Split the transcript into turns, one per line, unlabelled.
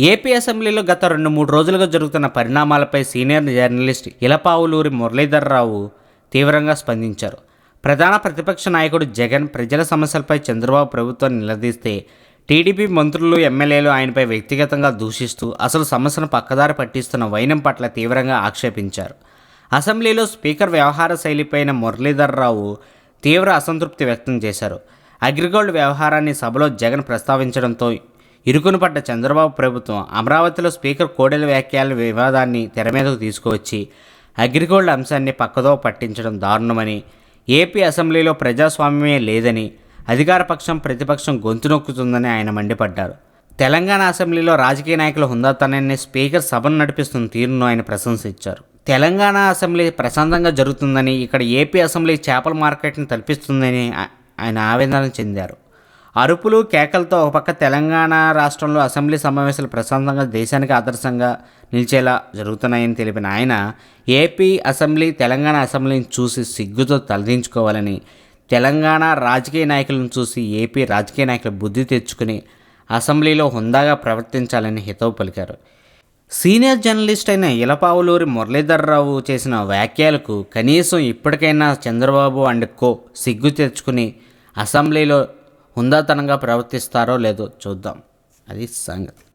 AP అసెంబ్లీలో గత రెండు మూడు రోజులుగా జరుగుతున్న పరిణామాలపై సీనియర్ జర్నలిస్ట్ ఇలపావులూరి మురళీధర్రావు తీవ్రంగా స్పందించారు. ప్రధాన ప్రతిపక్ష నాయకుడు జగన్ ప్రజల సమస్యలపై చంద్రబాబు ప్రభుత్వం నిలదీస్తే టీడీపీ మంత్రులు ఎమ్మెల్యేలు ఆయనపై వ్యక్తిగతంగా దూషిస్తూ అసలు సమస్యను పక్కదారి పట్టిస్తున్న వైనం పట్ల తీవ్రంగా ఆక్షేపించారు. అసెంబ్లీలో స్పీకర్ వ్యవహార శైలిపైన మురళీధర్రావు తీవ్ర అసంతృప్తి వ్యక్తం చేశారు. అగ్రిగోల్డ్ వ్యవహారాన్ని సభలో జగన్ ప్రస్తావించడంతో ఇరుకును పడ్డ చంద్రబాబు ప్రభుత్వం అమరావతిలో స్పీకర్ కోడెల వ్యాఖ్యల వివాదాన్ని తెర మీదకు తీసుకువచ్చి అగ్రిగోల్డ్ అంశాన్ని పక్కదో పట్టించడం దారుణమని ఏపీ అసెంబ్లీలో ప్రజాస్వామ్యమే లేదని అధికారపక్షం ప్రతిపక్షం గొంతు నొక్కుతుందని ఆయన మండిపడ్డారు. తెలంగాణ అసెంబ్లీలో రాజకీయ నాయకుల హుందాతనాన్ని స్పీకర్ సభను నడిపిస్తున్న తీరును ఆయన ప్రశంసించారు. తెలంగాణ అసెంబ్లీ ప్రశాంతంగా జరుగుతుందని ఇక్కడ ఏపీ అసెంబ్లీ చేపల మార్కెట్ని తలపిస్తుందని ఆయన ఆవేదన చెందారు. అరుపులు కేకలతో ఒక పక్క తెలంగాణ రాష్ట్రంలో అసెంబ్లీ సమావేశాలు ప్రశాంతంగా దేశానికి ఆదర్శంగా నిలిచేలా జరుగుతున్నాయని తెలిపిన ఆయన ఏపీ అసెంబ్లీ తెలంగాణ అసెంబ్లీని చూసి సిగ్గుతో తలదించుకోవాలని తెలంగాణ రాజకీయ నాయకులను చూసి ఏపీ రాజకీయ నాయకులు బుద్ధి తెచ్చుకుని అసెంబ్లీలో హుందాగా ప్రవర్తించాలని హితవు పలికారు. సీనియర్ జర్నలిస్ట్ అయిన ఇలపావులూరి మురళీధర్రావు చేసిన వ్యాఖ్యలకు కనీసం ఇప్పటికైనా చంద్రబాబు అండ్ కో సిగ్గు తెచ్చుకుని అసెంబ్లీలో హుందాతనంగా ప్రవర్తిస్తారో లేదో చూద్దాం. అది సంగతి.